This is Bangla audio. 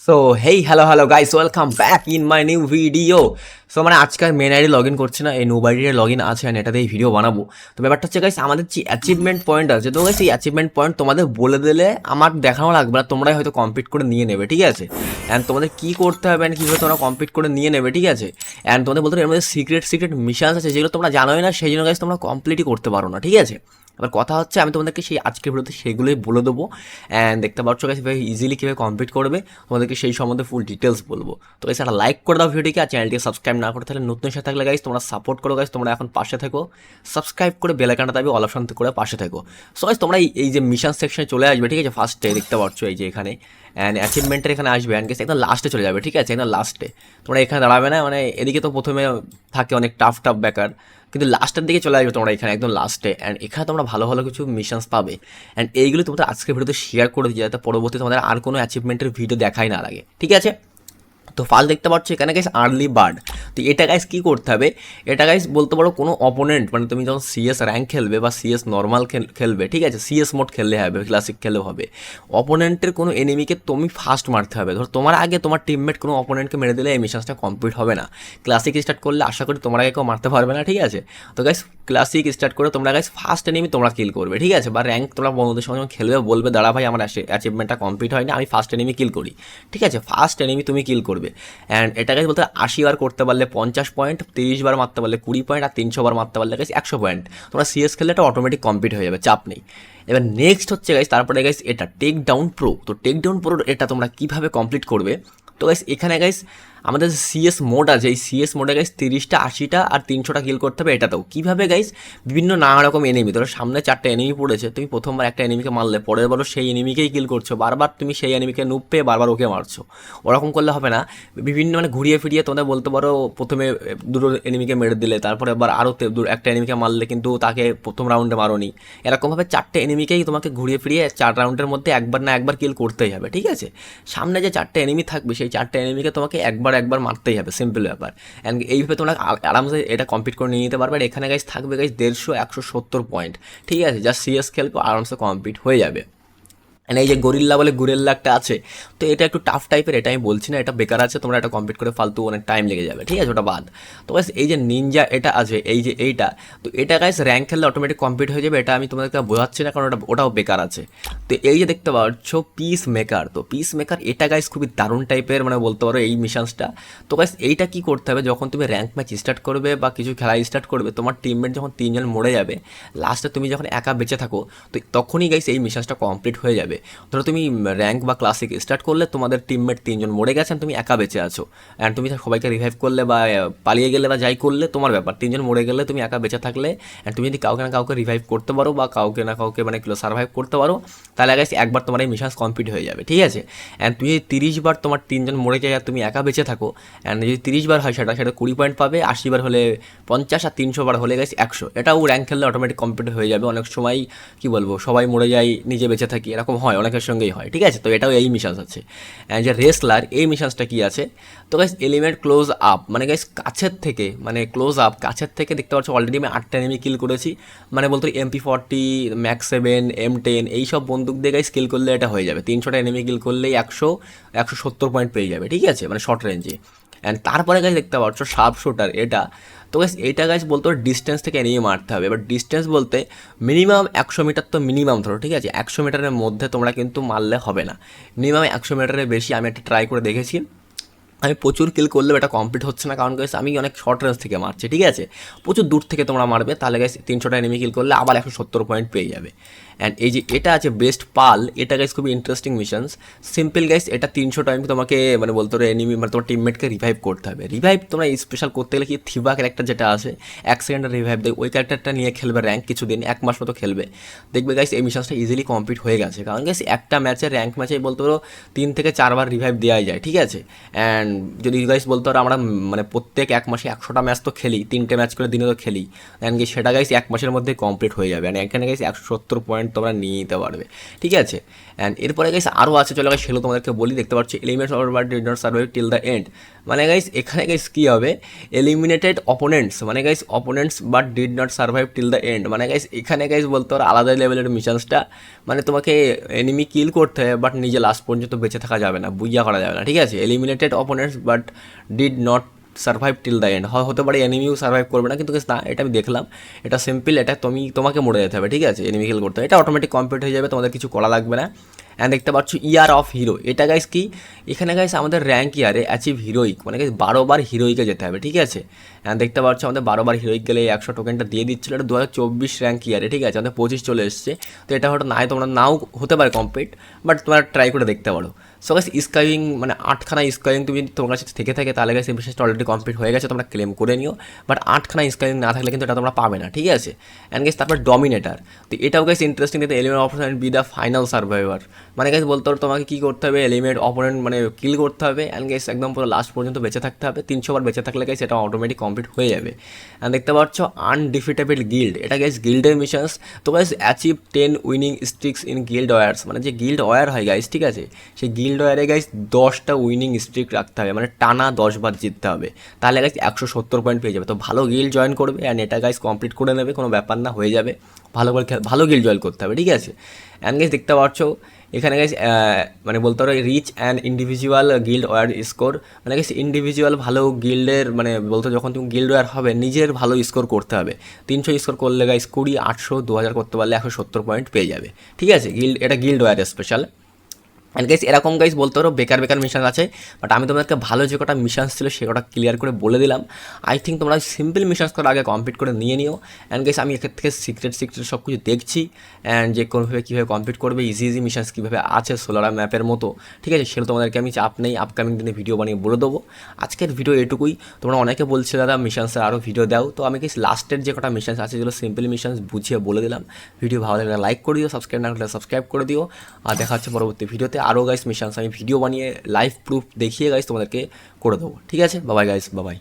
So hey hello hello guys. Welcome back in my new video. So মানে আজকে মেন আইডি লগ ইন করছি না, এই নো বাইডির লগ ইন আছে and এটাতে এই ভিডিও বানাবো। তো ব্যাপারটা হচ্ছে গাইস আমাদের যে অ্যাচিভমেন্ট পয়েন্ট আছে, তো গাইস এই অ্যাচিভমেন্ট পয়েন্ট তোমাদের বলে দিলে আমার দেখানো লাগবে না, তোমরাই হয়তো কমপ্লিট করে নিয়ে নেবে, ঠিক আছে? অ্যান্ড তোমাদের কী করতে হবে অ্যান্ড কীভাবে তোমরা কমপ্লিট করে নিয়ে নেবে, ঠিক আছে? অ্যান্ড তোমাদের বলতে এর মধ্যে সিক্রেট সিক্রেট মিশনস আছে, যেগুলো তোমরা জানোই না, সেই জন্য গাইস তোমরা কমপ্লিটই করতে পারো না, ঠিক আছে? এবার কথা হচ্ছে, আমি তোমাদেরকে সেই আজকের ভিডিওতে সেগুলোই বলে দেবো। অ্যান্ড দেখতে পাচ্ছ গাইস কীভাবে ইজিলি কীভাবে কমপ্লিট করবে, তোমাদেরকে সেই সম্বন্ধে ফুল ডিটেলস বলব। তো গাইস একটা লাইক করে দাও ভিডিওটিকে আর চ্যানেলটিকে সাবস্ক্রাইব না করে তাহলে নতুন সাথে থাকলে গাইস তোমরা সাপোর্ট করো গাইস তোমরা এখন পাশে থাকো। সাবস্ক্রাইব করে বেলাকানটা তাবি অল অপশন করে পাশে থেকো। সো গাইস তোমরা এই- যে মিশন সেকশনে চলে আসবে, ঠিক আছে? ফার্স্টে দেখতে পাচ্ছ এই যে এখানে। অ্যান্ড অ্যাচিভমেন্টের এখানে আসবে। অ্যান্ড গেস একদম লাস্টে চলে যাবে, ঠিক আছে? একদম লাস্টে তোমরা এখানে দাঁড়াবে না মানে এদিকে তো প্রথমে থাকে অনেক টাফ টাফ বেকার। কিন্তু লাস্টের দিকে চলে আসবে তোমরা এখানে, একদম লাস্টে অ্যান্ড এখানে তোমরা ভালো ভালো কিছু মিশনস পাবে। অ্যান্ড এইগুলো তোমাদের আজকের ভিডিওতে শেয়ার করে দিয়ে যাতে পরবর্তী তোমাদের আর কোনো অ্যাচিভমেন্টের ভিডিও দেখাই না লাগে, ঠিক আছে? তো ফাল দেখতে পাচ্ছ এখানে গাইস আর্লি বার্ড তো এটা গাইস কী করতে হবে? এটা গাইস বলতে পারো কোনো অপোনেন্ট মানে তুমি যখন সিএস র্যাঙ্ক খেলবে বা সিএস নর্মাল খেলবে, ঠিক আছে? সিএস মোড খেললে হবে ক্লাসিক খেলে হবে। অপোনেন্টের কোনো এনিমিকে তুমি ফার্স্ট মারতে হবে। ধর তোমার আগে তোমার টিমমেট কোনো অপোনেন্টকে মেরে দিলে এই মিশনসটা কমপ্লিট হবে না। ক্লাসিক স্টার্ট করলে আশা করি তোমার আগে কেউ মারতে পারবে না, ঠিক আছে? তো গাইস ক্লাসিক স্টার্ট করে তোমরা গাইস ফার্স্ট এনিমি তোমরা কিল করবে, ঠিক আছে? বা র্যাঙ্ক তোমরা বন্ধুদের সঙ্গে যখন খেলবে, বলবে, দাঁড়া ভাই, আমার অ্যাচিভমেন্টটা কমপ্লিট হয়নি, আমি ফার্স্ট এনিমি কিল করি। ঠিক আছে? ফার্স্ট এনিমি তুমি কিল করবে। অ্যান্ড এটা গাইস বলতে আশি বার করতে পারলে পঞ্চাশ পয়েন্ট তিরিশ বার মারতে পারলে কুড়ি পয়েন্ট আর তিনশো বার মারতে পারলে গাইস একশো পয়েন্ট তোমরা সিএস খেললে এটা অটোমেটিক কমপ্লিট হয়ে যাবে, চাপ নেই। এবার নেক্সট হচ্ছে গাইস তারপরে গাইস এটা টেক ডাউন প্রো তো টেক ডাউন প্রো এটা তোমরা কীভাবে কমপ্লিট করবে? তো গাইস এখানে গাইস আমাদের সিএস মোড আছে, এই সিএস মোডে গাইস তিরিশটা, আশিটা আর তিনশোটা কিল করতে হবে, এটাতেও। কীভাবে গাইস বিভিন্ন নানা রকম এনিমি ধরো সামনে চারটে এনিমি পড়েছে, তুমি প্রথমবার একটা এনিমিকে মারলে, পরের বারও সেই এনিমিকেই কিল করছ, বারবার তুমি সেই এনিমিকে নুপ পেয়ে বারবার ওকে মারছো। ওরকম করলে হবে না। বিভিন্ন মানে ঘুরিয়ে ফিরিয়ে তোমাদের বলতে পারো, প্রথমে দুটো এনিমিকে মেরে দিলে, তারপরে আবার আরও একটা এনিমিকে মারলে কিন্তু তাকে প্রথম রাউন্ডে মারোনি। এরকমভাবে চারটে এনিমিকেই তোমাকে ঘুরিয়ে ফিরিয়ে চার রাউন্ডের মধ্যে একবার না একবার কিল করতেই হবে, ঠিক আছে? সামনে যে চারটে এনিমি থাকবে, সেই চারটে এনিমিকে তোমাকে একবার একবার মারতেই হবে সিম্পল ব্যাপার। অ্যান্ড এইভাবে তোমরা আরামসে এটা কমপ্লিট করে নিয়ে নিতে পারবে। এখানে গাইজ থাকবে গাইজ দেড়শো একশো সত্তর পয়েন্ট ঠিক আছে? যা সিএস খেলবে আরামসে কমপ্লিট হয়ে যাবে। And এই যে গরিল্লা বলে গুরেল্লা একটা আছে, তো এটা একটু টাফ টাইপের এটা আমি বলছি না, এটা বেকার আছে, তোমরা এটা কমপ্লিট করে ফালতু অনেক টাইম লেগে যাবে, ঠিক আছে, ওটা বাদ। তো গাইস এই যে নিনজা এটা আছে, এই যে এইটা, তো এটা গাইস র্যাঙ্ক খেললে অটোমেটিক কমপ্লিট হয়ে যাবে, এটা আমি তোমাদেরকে বোঝাচ্ছি না, কারণ ওটা, ওটাও বেকার আছে। তো এই যে দেখতে পাচ্ছ পিস মেকার তো পিস মেকার এটা গাইস খুবই দারুণ টাইপের মানে বলতে পারো এই মিশনসটা তো গাইস এইটা কি করতে হবে, যখন তুমি র্যাঙ্ক ম্যাচ স্টার্ট করবে বা কিছু খেলা স্টার্ট করবে, তোমার টিমমেট যখন তিনজন মরে যাবে লাস্টে তুমি যখন একা বেঁচে থাকো, তো তখনই গাইস এই মিশনসটা কমপ্লিট হয়ে যাবে। ধরো তুমি র্যাঙ্ক বা ক্লাসিক স্টার্ট করলে তোমাদের টিমমেট তিনজন মরে গেছেন তুমি একা বেঁচে আছো। অ্যান্ড তুমি সবাইকে রিভাইভ করলে বা পালিয়ে গেলে বা যাই করলে তোমার ব্যাপার। তিনজন মরে গেলে তুমি একা বেঁচে থাকলে অ্যান্ড তুমি যদি কাউকে না কাউকে রিভাইভ করতে পারো বা কাউকে না কাউকে মানে সার্ভাইভ করতে পারো, তাহলে গাইস একবার তোমার এই মিশন কমপ্লিট হয়ে যাবে, ঠিক আছে? অ্যান্ড তুমি যদি তিরিশ বার তোমার তিনজন মরে যায় আর তুমি একা বেঁচে থাকো অ্যান্ড যদি তিরিশ বার হয় সেটা সেটা কুড়ি পয়েন্ট পাবে, আশি বার হলে পঞ্চাশ আর তিনশো বার হলে গেছে একশো। এটাও র্যাঙ্ক খেললে অটোমেটিক কমপ্লিট হয়ে যাবে। অনেক সময় কি বলব, সবাই মরে যায়, নিজে বেঁচে থাকি, এরকম হয় অনেকের সঙ্গেই হয়, ঠিক আছে? তো এটাও এই মিশনস আছে। অ্যান্ড যে রেসলার এই মিশনসটা কি আছে? তো গাইস এলিমেন্ট ক্লোজ আপ মানে গাইস কাছের থেকে মানে ক্লোজ আপ কাছের থেকে দেখতে পাচ্ছ অলরেডি আমি আটটা এনিমি কিল করেছি। মানে বলতে MP forty max seven M ten এইসব বন্দুক দিয়ে গাইস কিল করলে এটা হয়ে যাবে। তিনশোটা এনিমি কিল করলেই একশো একশো সত্তর পয়েন্ট পেয়ে যাবে, ঠিক আছে? মানে শর্ট রেঞ্জে অ্যান্ড তারপরে গাছ দেখতে পাচ্ছ শার্প শুটার এটা। তো গাছ এটা গাছ বলতে ডিস্টেন্স থেকে নিয়ে মারতে হবে। এবার ডিস্টেন্স বলতে মিনিমাম একশো মিটার তো মিনিমাম ধরো, ঠিক আছে? একশো মিটারের মধ্যে তোমরা কিন্তু মারলে হবে না। মিনিমাম একশো মিটারের বেশি আমি একটা ট্রাই করে দেখেছি। আমি প্রচুর কিল করলেও এটা কমপ্লিট হচ্ছে না। কারণ গাইস আমি অনেক শর্ট রেঞ্জ থেকে মারছি, ঠিক আছে? প্রচুর দূর থেকে তোমরা মারবে, তাহলে গাইস তিনশোটা এনিমি কিল করলে আবার একশো সত্তর পয়েন্ট পেয়ে যাবে। অ্যান্ড এই যে এটা আছে বেস্ট পাল, এটা গাইস খুবই ইন্টারেস্টিং মিশনস সিম্পল গাইস এটা তিনশো টাইম তোমাকে মানে বলতে পারো এনিমি মানে তোমার টিমমেটকে রিভাইভ করতে হবে। রিভাইভ তোমরা স্পেশাল করতে গেলে কি থিবা ক্যারেক্টার যেটা আছে, এক সেকেন্ডের রিভাইভ দেয়। ওই ক্যারেক্টারটা নিয়ে খেলবে র্যাঙ্ক কিছুদিন, এক মাস মতো খেলবে। দেখবে গাইস এই মিশনসটা ইজিলি কমপ্লিট হয়ে গেছে। কারণ গাইস একটা ম্যাচে র্যাঙ্ক ম্যাচে বলতে পারো তিন থেকে চারবার রিভাইভ দেওয়া যায়, ঠিক আছে? অ্যান্ড অ্যান্ড যদি গাইস বলতে পারো, আমরা মানে প্রত্যেক এক মাসে একশোটা ম্যাচ তো খেলি, তিনটে ম্যাচ করে দিনে তো খেলি। অ্যান্ড কি সেটা গাইস এক মাসের মধ্যে কমপ্লিট হয়ে যাবে। অ্যান্ড এখানে গাইস একশো সত্তর পয়েন্ট তোমরা নিয়ে নিতে পারবে। ঠিক আছে? অ্যান্ড এরপরে গাইস আরও আছে, চলো গাইস সেগুলো তোমাদেরকে বলি, দেখতে পাচ্ছ elements of but did not survive till the end মানে গাইস এখানে গাইস কী হবে? এলিমিনেটেড অপোনেন্টস মানে guys opponents but did not survive till the end মানে গাইস এখানে গাইস বলতে পারো আলাদা লেভেলের মিশনসটা মানে তোমাকে এনিমি কিল করতে হবে বাট নিজে লাস্ট পর্যন্ত বেঁচে থাকা যাবে না, বুইয়া করা যাবে না। ঠিক আছে? Eliminated opponents but did not survive till the end হতে পারে এনিমিও সার্ভাইভ করবে না, কিন্তু না, এটা আমি দেখলাম। এটা সিম্পল এটা তুমি, তোমাকে মরে যেতে হবে, ঠিক আছে? এনিমি কিল করতে হবে। এটা অটোমেটিক কমপ্লিট হয়ে যাবে, তোমাদের কিছু করা লাগবে না। অ্যান্ড দেখতে পাচ্ছ ইয়ার অফ হিরো এটা গাইস কি? এখানে গাইস আমাদের র্যাঙ্ক ইয়ারে অ্যাচিভ হিরোইক মানে গাইস বারোবার হিরোইকে যেতে হবে, ঠিক আছে? অ্যান্ড দেখতে পাচ্ছ, আমাদের বারোবার হিরোইক গেলে একশো টোকেনটা দিয়ে দিচ্ছিল, এটা দু হাজার চব্বিশ র্যাঙ্ক ইয়ারে ঠিক আছে? আমাদের পঁচিশ চলে এসছে। তো এটা হয়তো নাই, তোমরা নাও হতে পারে কমপ্লিট বাট তোমরা ট্রাই করে দেখতে পারো। সো গাইস স্কাইং মানে আটখানা স্কাইং তুমি যদি তোমার কাছে থেকে থাকে, তাহলে এই বিশেষটা অলরেডি কমপ্লিট হয়ে গেছে, তোমরা ক্লেম করে নিও। বাট আটখানা স্কাইং না থাকলে কিন্তু এটা তোমরা পাবে না, ঠিক আছে? অ্যান্ড গাইস তারপর ডমিনেটার তো এটাও গাইস ইন্টারেস্টিং দিতে element option be the final survivor মানে গাইস বলতে পারো তোমাকে কী করতে হবে? এলিমেন্ট অপোনেন্ট মানে কিল করতে হবে। অ্যান্ড গাইস একদম পুরো লাস্ট পর্যন্ত বেঁচে থাকতে হবে। তিনশো বার বেঁচে থাকলে গাইস এটা অটোমেটিক কমপ্লিট হয়ে যাবে। অ্যান্ড দেখতে পাচ্ছ আনডিফিটেবল গিল্ড এটা গাইস গিল্ডের মিশনস তো guys achieve ten winning streaks in guild wars মানে যে গিল্ড ওয়ার হয় গাইস ঠিক আছে? সেই গিল্ড ওয়ারে গাইস দশটা উইনিং স্ট্রিক রাখতে হবে মানে টানা দশ বার জিততে হবে। তাহলে গাইস একশো সত্তর পয়েন্ট পেয়ে যাবে। তো ভালো গিল্ড জয়েন করবে অ্যান্ড এটা গাইস কমপ্লিট করে নেবে, কোনো ব্যাপার না, হয়ে যাবে। ভালো করে ভালো গিল্ড জয়েন করতে হবে, ঠিক আছে? অ্যান্ড গাইস দেখতে পাচ্ছ, এখানে গাইস মানে বলতে পারো rich and individual guild war score মানে গাইস ইন্ডিভিজুয়াল ভালো গিল্ডের মানে বলতে যখন তুমি গিল্ড ওয়ার হবে, নিজের ভালো স্কোর করতে হবে। তিনশো স্কোর করলে গাইস কুড়ি, আটশো, দু হাজার করতে পারলে একশো সত্তর পয়েন্ট পেয়ে যাবে। ঠিক আছে? গিল্ড এটা guild war special and guys এরকম গাইস বলতে পারো বেকার বেকার মিশন আছে বাট আমি তোমাদেরকে ভালো যে কটা মিশনস ছিল সে কটা ক্লিয়ার করে বলে দিলাম। আই থিঙ্ক তোমরা সিম্পল মিশনস করে আগে কমপ্লিট করে নিয়ে নিও। অ্যান্ড গাইস আমি এখান থেকে সিক্রেট সিক্রেট সব কিছু দেখছি। অ্যান্ড যে কোনোভাবে কীভাবে কমপ্লিট করবে ইজি ইজি মিশনস কীভাবে আছে সোলারা ম্যাপের মতো। ঠিক আছে? সেটা তোমাদেরকে আমি চাপ নেই আপকামিং দিনে ভিডিও বানিয়ে বলে দেবো। আজকের ভিডিও এটুকুই। তোমরা অনেকে বলছে, দাদা মিশনসের আরও ভিডিও দাও। তো আমি কি লাস্টের যে কটা মিশনস আছে, যেগুলো সিম্পল মিশনস বুঝিয়ে বলে দিলাম। ভিডিও ভালো লাগলে লাইক করে দিও সাবস্ক্রাইব না করলে সাবস্ক্রাইব করে দিও। আর দেখা হচ্ছে পরবর্তী ভিডিওতে আরও গাইস মিশানস আমি ভিডিও বানিয়ে লাইভ প্রুফ দেখিয়ে গাইস তোমাদেরকে করে দেবো। ঠিক আছে? বাবাই গাইস বাবাই